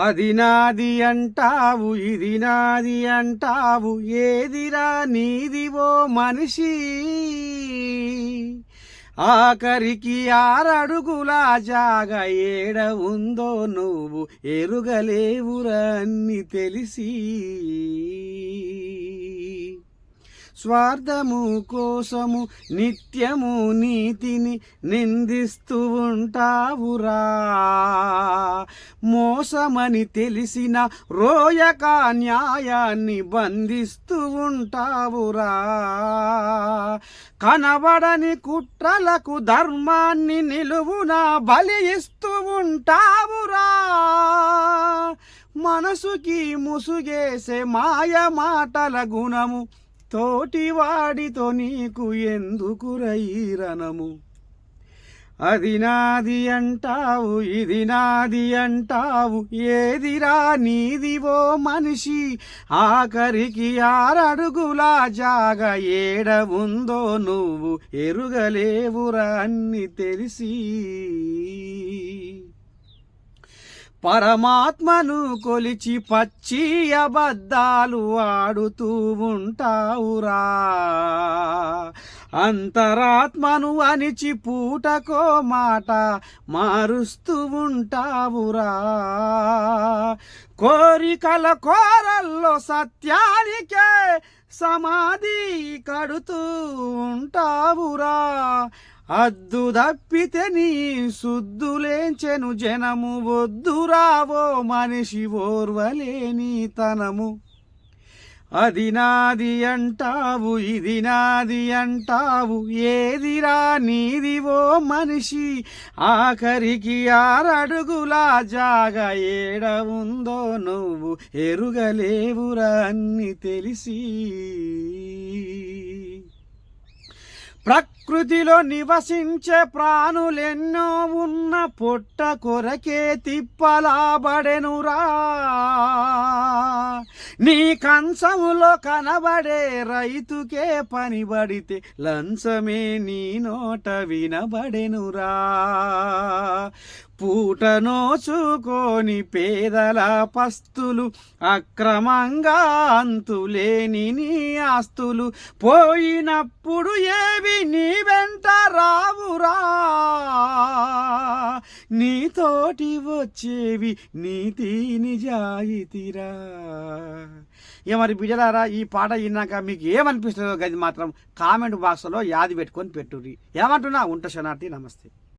అది నాది అంటావు ఇది నాది అంటావు ఏదిరా నీదివో మనిషి? ఆఖరికి ఆరడుగుల జాగ ఏడ ఉందో నువ్వు ఎరుగలేవురన్ని తెలిసి. స్వార్థము కోసము నిత్యము నీతిని నిందిస్తూ ఉంటావురా. మోసమని తెలిసిన రోయక న్యాయాన్ని బంధిస్తూ ఉంటావురా. కనబడని కుట్రలకు ధర్మాన్ని నిలువున బలి ఇస్తూ ఉంటావురా. మనసుకి ముసుగేసే మాయ మాటల గుణము తోటివాడితో నీకు ఎందుకు రైరణము? అది నాది అంటావు ఇది నాది అంటావు ఏదిరా నీదివో మనిషి? ఆఖరికి ఆరడుగులా జాగ ఏడ ఉందో నువ్వు ఎరుగలేవురా అన్ని తెలిసి. పరమాత్మను కొలిచి పచ్చి అబద్ధాలు ఆడుతూ ఉంటావురా. అంతరాత్మను అనిచి పూటకో మాట మారుస్తూ ఉంటావురా. కోరికల కోరల్లో సత్యానికే సమాధి కడుతూ ఉంటావురా. అద్దు దప్పితే నీ శుద్ధులేంచెను జనము వద్దురావో మనిషి ఓర్వలేని తనము. అది నాది అంటావు ఇది నాది అంటావు ఏదిరా నీదివో మనిషి? ఆఖరికి ఆరడుగులా జాగ ఏడ ఉందో నువ్వు ఎరుగలేవురా అన్ని తెలిసి. ప్రకృతిలో నివసించే ప్రాణులెన్నో ఉన్న పొట్ట కొరకే తిప్పలాబడెనురా. నీ కంచములో కనబడే రైతుకే పనిబడితే లంచమే నీ నోట వినబడెనురా. పూట నోచుకొని పేదల పస్తులు అక్రమంగా అంతులేని నీ ఆస్తులు. పోయినప్పుడు ఏవి నీ వెంట నీతోటి వచ్చేవి నీతి నిజాయితీరా. ఏ మరి బిడ్డలారా ఈ పాట విన్నాక మీకు ఏమనిపిస్తుందో గది మాత్రం కామెంట్ బాక్స్లో యాది పెట్టుకొని పెట్టుర్రి. ఏమంటున్నా? ఉంట శనార్థి నమస్తే.